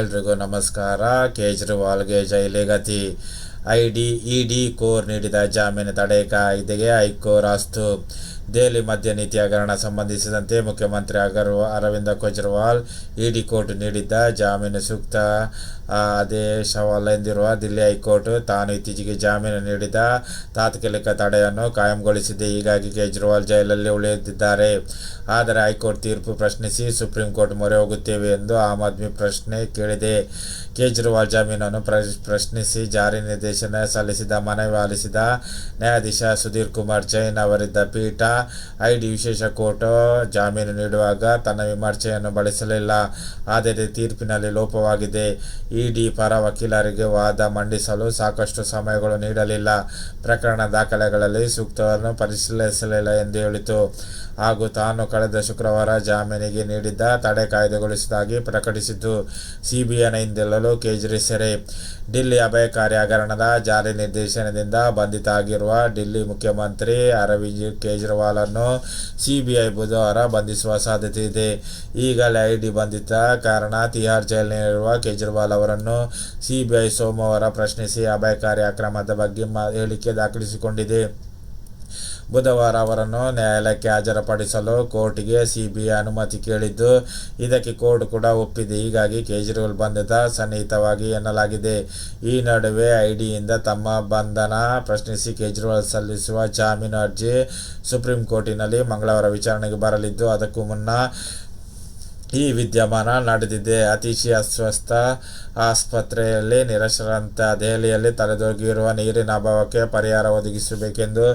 ಎಲ್ರಿಗೂ ನಮಸ್ಕಾರ. ಕೇಜ್ರಿವಾಲ್ಗೆ ಜೈಲಿಗತಿ. I D E D court ನೀಡಿದ ಜಾಮೀನು ತಡೆ ಕಾಯ್ದೆಗೆ ಹೈಕೋರ್ ಅಸ್ತು ದೆಹಲಿ ಮದ್ಯ ನೀತಿ ಹಗರಣ ಸಂಬಂಧಿಸಿದಂತೆ ಮುಖ್ಯಮಂತ್ರಿ ಅಗರ್ವಾ, ಅರವಿಂದ ಕೇಜ್ರಿವಾಲ್ ಇಡಿ ಕೋರ್ಟ್ ನೀಡಿದ್ದ ಜಾಮೀನು ಸೂಕ್ತ ಆದೇಶವಲ್ಲ ಎಂದಿರುವ ದಿಲ್ಲಿ ಹೈಕೋರ್ಟ್ ತಾನು ಇತ್ತೀಚೆಗೆ ಜಾಮೀನು ನೀಡಿದ ತಾತ್ಕಾಲಿಕ ತಡೆಯನ್ನು ಕಾಯಂಗೊಳಿಸಿದೆ. ಹೀಗಾಗಿ ಕೇಜ್ರಿವಾಲ್ ಜೈಲಲ್ಲಿ ಉಳಿಯುತ್ತಿದ್ದಾರೆ ಆದರೆ ಹೈಕೋರ್ಟ್ ತೀರ್ಪು ಪ್ರಶ್ನಿಸಿ ಸುಪ್ರೀಂ ಕೋರ್ಟ್ ಮೊರೆ ಹೋಗುತ್ತೇವೆ ಎಂದು ಆಮ್ ಆದ್ಮಿ ಪ್ರಶ್ನೆ ಕೇಳಿದೆ. ಕೇಜ್ರಿವಾಲ್ ಜಾಮೀನನ್ನು ಪ್ರಶ್ನಿಸಿ ಜಾರಿ ನಿರ್ದೇಶನ ಸಲ್ಲಿಸಿದ ಮನವಿ ಆಲಿಸಿದ ನ್ಯಾಯಾಧೀಶ ಸುಧೀರ್ ಕುಮಾರ್ ಜೈನ್ ಅವರಿದ್ದ ಪೀಠ, ಐಡಿ ವಿಶೇಷ ಕೋರ್ಟ್ ಜಾಮೀನು ನೀಡುವಾಗ ತನ್ನ ವಿಮರ್ಶೆಯನ್ನು ಬಳಸಲಿಲ್ಲ. ಆದರೆ ತೀರ್ಪಿನಲ್ಲಿ ಲೋಪವಾಗಿದೆ. ಇಡಿ ಪರ ವಕೀಲರಿಗೆ ವಾದ ಮಂಡಿಸಲು ಸಾಕಷ್ಟು ಸಮಯಗಳು ನೀಡಲಿಲ್ಲ. ಪ್ರಕರಣ ದಾಖಲೆಗಳಲ್ಲಿ ಸೂಕ್ತವನ್ನು ಪರಿಶೀಲಿಸಲಿಲ್ಲ ಎಂದು ಹೇಳಿತು. ಹಾಗೂ ತಾನು ಕಳೆದ ಶುಕ್ರವಾರ ಜಾಮೀನಿಗೆ ನೀಡಿದ್ದ ತಡೆ ಕಾಯ್ದೆಗೊಳಿಸುವುದಾಗಿ ಪ್ರಕಟಿಸಿದ್ದು. ಹಿಂದೆಲ್ಲಲು ಕೇಜ್ರಿ ಸೆರೆ. ಡಿಲ್ಲಿ ಅಭಯ ಕಾರ್ಯಾಗರಣದ ಜಾರಿ ನಿರ್ದೇಶನದಿಂದ ಬಂಧಿತ ಆಗಿರುವ ಡಿಲ್ಲಿ ಮುಖ್ಯಮಂತ್ರಿ ಅರವಿಂದ್ ಕೇಜ್ರಿವಾಲ್ ಅನ್ನು ಸಿಬಿಐ ಬುಧವಾರ ಬಂಧಿಸುವ ಸಾಧ್ಯತೆ ಇದೆ. ಈಗಲೇ ಐಡಿ ಬಂಧಿತ ಕಾರಣ ತಿಹಾರ್ ಜೈಲಿನಲ್ಲಿರುವ ಕೇಜ್ರಿವಾಲ್ ಅವರನ್ನು ಸಿಬಿಐ ಸೋಮವಾರ ಪ್ರಶ್ನಿಸಿ ಅಭಯಕಾರಿ ಅಕ್ರಮದ ಬಗ್ಗೆ ಹೇಳಿಕೆ ದಾಖಲಿಸಿಕೊಂಡಿದೆ. ಬುಧವಾರ ಅವರನ್ನು ನ್ಯಾಯಾಲಯಕ್ಕೆ ಹಾಜರುಪಡಿಸಲು ಕೋರ್ಟ್ಗೆ ಸಿಬಿಐ ಅನುಮತಿ ಕೇಳಿದ್ದು, ಇದಕ್ಕೆ ಕೋರ್ಟ್ ಕೂಡ ಒಪ್ಪಿದೆ. ಹೀಗಾಗಿ ಕೇಜ್ರಿವಾಲ್ ಬಂಧಿತ ಸನ್ನಿಹಿತವಾಗಿ ಎನ್ನಲಾಗಿದೆ. ಈ ನಡುವೆ ಐಡಿಯಿಂದ ತಮ್ಮ ಬಂಧನ ಪ್ರಶ್ನಿಸಿ ಕೇಜ್ರಿವಾಲ್ ಸಲ್ಲಿಸುವ ಜಾಮೀನು ಅರ್ಜಿ ಸುಪ್ರೀಂ ಕೋರ್ಟಿನಲ್ಲಿ ಮಂಗಳವಾರ ವಿಚಾರಣೆಗೆ ಬರಲಿದ್ದು, ಅದಕ್ಕೂ ಮುನ್ನ ಈ ವಿದ್ಯಮಾನ ನಡೆದಿದೆ. ಅತಿಶಿ ಅಸ್ವಸ್ಥ ಆಸ್ಪತ್ರೆಯಲ್ಲಿ ನಿರಶರಂತ ದೆಹಲಿಯಲ್ಲಿ ತಲೆದೋಗಿರುವ ನೀರಿನ ಅಭಾವಕ್ಕೆ ಪರಿಹಾರ ಒದಗಿಸಬೇಕೆಂದು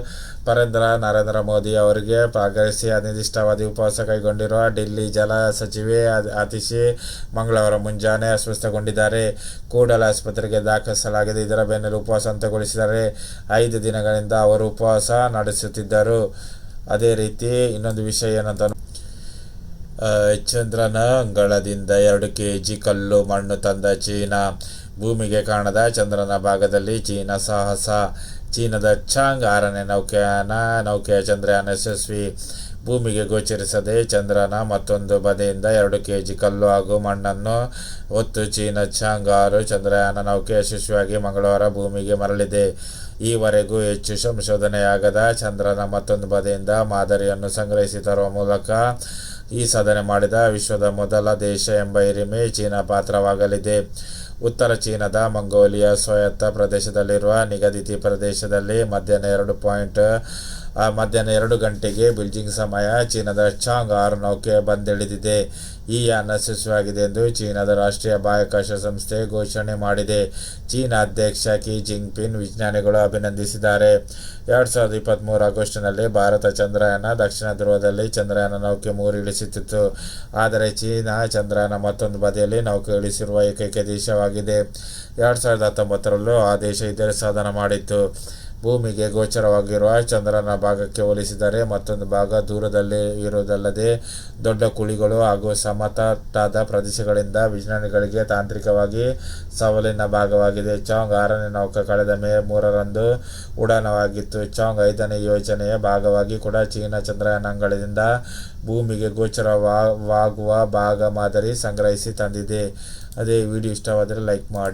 ಪರೇಂದ್ರ ನರೇಂದ್ರ ಮೋದಿ ಅವರಿಗೆ ಆಗ್ರಹಿಸಿ ಅನಿರ್ದಿಷ್ಟಾವಧಿ ಉಪವಾಸ ಕೈಗೊಂಡಿರುವ ಡೆಲ್ಲಿ ಜಲ ಸಚಿವೆ ಅತಿಶಿ ಮಂಗಳವಾರ ಮುಂಜಾನೆ ಅಸ್ವಸ್ಥಗೊಂಡಿದ್ದಾರೆ. ಕೂಡಲ ಆಸ್ಪತ್ರೆಗೆ ದಾಖಲಿಸಲಾಗಿದೆ ಇದರ ಬೆನ್ನಲ್ಲೇ ಉಪವಾಸ ಅಂತ್ಯಗೊಳಿಸಿದ್ದಾರೆ ಐದು ದಿನಗಳಿಂದ ಅವರು ಉಪವಾಸ ನಡೆಸುತ್ತಿದ್ದರು. ಅದೇ ರೀತಿ ಇನ್ನೊಂದು ವಿಷಯ ಏನಂತ ಚಂದ್ರನ ಅಂಗಳದಿಂದ ಎರಡು ಕೆ ಜಿ ಕಲ್ಲು ಮಣ್ಣು ತಂದ ಚೀನಾ. ಭೂಮಿಗೆ ಕಾಣದ ಚಂದ್ರನ ಭಾಗದಲ್ಲಿ ಚೀನಾ ಸಾಹಸ. ಚೀನಾದ ಚಾಂಗ್ ಆರನೇ ನೌಕೆಯಾನ, ನೌಕೆಯ ಚಂದ್ರಯಾನ ಯಶಸ್ವಿ. ಭೂಮಿಗೆ ಗೋಚರಿಸದೆ ಚಂದ್ರನ ಮತ್ತೊಂದು ಬದಿಯಿಂದ ಎರಡು ಕೆ ಜಿ ಕಲ್ಲು ಹಾಗೂ ಮಣ್ಣನ್ನು ಹೊತ್ತು ಚೀನಾ ಚಾಂಗ್ ಆರು ಚಂದ್ರಯಾನ ನೌಕೆ ಯಶಸ್ವಿಯಾಗಿ ಮಂಗಳವಾರ ಭೂಮಿಗೆ ಮರಳಿದೆ. ಈವರೆಗೂ ಹೆಚ್ಚು ಸಂಶೋಧನೆಯಾಗದ ಚಂದ್ರನ ಮತ್ತೊಂದು ಬದಿಯಿಂದ ಮಾದರಿಯನ್ನು ಸಂಗ್ರಹಿಸಿ ತರುವ ಮೂಲಕ ಈ ಸಾಧನೆ ಮಾಡಿದ ವಿಶ್ವದ ಮೊದಲ ದೇಶ ಎಂಬ ಹಿರಿಮೆ ಚೀನಾ ಪಾತ್ರವಾಗಲಿದೆ. ಉತ್ತರ ಚೀನಾದ ಮಂಗೋಲಿಯಾ ಸ್ವಾಯತ್ತ ಪ್ರದೇಶದಲ್ಲಿರುವ ನಿಗದಿತ ಪ್ರದೇಶದಲ್ಲಿ ಮಧ್ಯಾಹ್ನ ಎರಡು ಪಾಯಿಂಟ್ ಮಧ್ಯಾಹ್ನ ಎರಡು ಗಂಟೆಗೆ ಬಿಲ್ಜಿಂಗ್ ಸಮಯ ಚೀನಾದ ಚಾಂಗ್ ಆರು ನೌಕೆ ಬಂದಿಳಿದಿದೆ. ಈ ಯಾನ ಯಶಸ್ವಿಯಾಗಿದೆ ಎಂದು ಚೀನಾದ ರಾಷ್ಟ್ರೀಯ ಬಾಹ್ಯಾಕಾಶ ಸಂಸ್ಥೆ ಘೋಷಣೆ ಮಾಡಿದೆ. ಚೀನಾ ಅಧ್ಯಕ್ಷ ಕಿ ಜಿಂಗ್ಪಿನ್ ವಿಜ್ಞಾನಿಗಳು ಅಭಿನಂದಿಸಿದ್ದಾರೆ. ಎರಡು ಸಾವಿರದ ಇಪ್ಪತ್ತ್ಮೂರು ಆಗಸ್ಟ್ನಲ್ಲಿ ಭಾರತ ಚಂದ್ರಯಾನ ದಕ್ಷಿಣ ಧ್ರುವದಲ್ಲಿ ಚಂದ್ರಯಾನ ನೌಕೆ ಮೂರು ಇಳಿಸುತ್ತಿತ್ತು. ಆದರೆ ಚೀನಾ ಚಂದ್ರಯಾನ ಮತ್ತೊಂದು ಬದಿಯಲ್ಲಿ ನೌಕೆ ಇಳಿಸಿರುವ ಏಕೈಕ ದೇಶವಾಗಿದೆ. ಎರಡು ಸಾವಿರದ ಹತ್ತೊಂಬತ್ತರಲ್ಲೂ ಆ ದೇಶ ಇದರ ಸಾಧನ ಮಾಡಿತ್ತು. ಭೂಮಿಗೆ ಗೋಚರವಾಗಿರುವ ಚಂದ್ರನ ಭಾಗಕ್ಕೆ ಹೋಲಿಸಿದರೆ ಮತ್ತೊಂದು ಭಾಗ ದೂರದಲ್ಲಿ ಇರುವುದಲ್ಲದೆ ದೊಡ್ಡ ಕುಳಿಗಳು ಹಾಗೂ ಸಮತಟ್ಟಾದ ಪ್ರದೇಶಗಳಿಂದ ವಿಜ್ಞಾನಿಗಳಿಗೆ ತಾಂತ್ರಿಕವಾಗಿ ಸವಾಲಿನ ಭಾಗವಾಗಿದೆ. ಚಾಂಗ್ ಆರನೇ ನೌಕ ಕಳೆದ ಮೇ ಮೂರರಂದು ಉಡಾನವಾಗಿತ್ತು. ಚಾಂಗ್ ಐದನೇ ಯೋಜನೆಯ ಭಾಗವಾಗಿ ಕೂಡ ಚೀನಾ ಚಂದ್ರಯಾನ ಅಂಗಳದಿಂದ ಭೂಮಿಗೆ ಗೋಚರವಾಗುವ ಭಾಗ ಮಾದರಿ ಸಂಗ್ರಹಿಸಿ ತಂದಿದೆ. ಅದೇ ವಿಡಿಯೋ ಇಷ್ಟವಾದರೆ ಲೈಕ್ ಮಾಡಿ.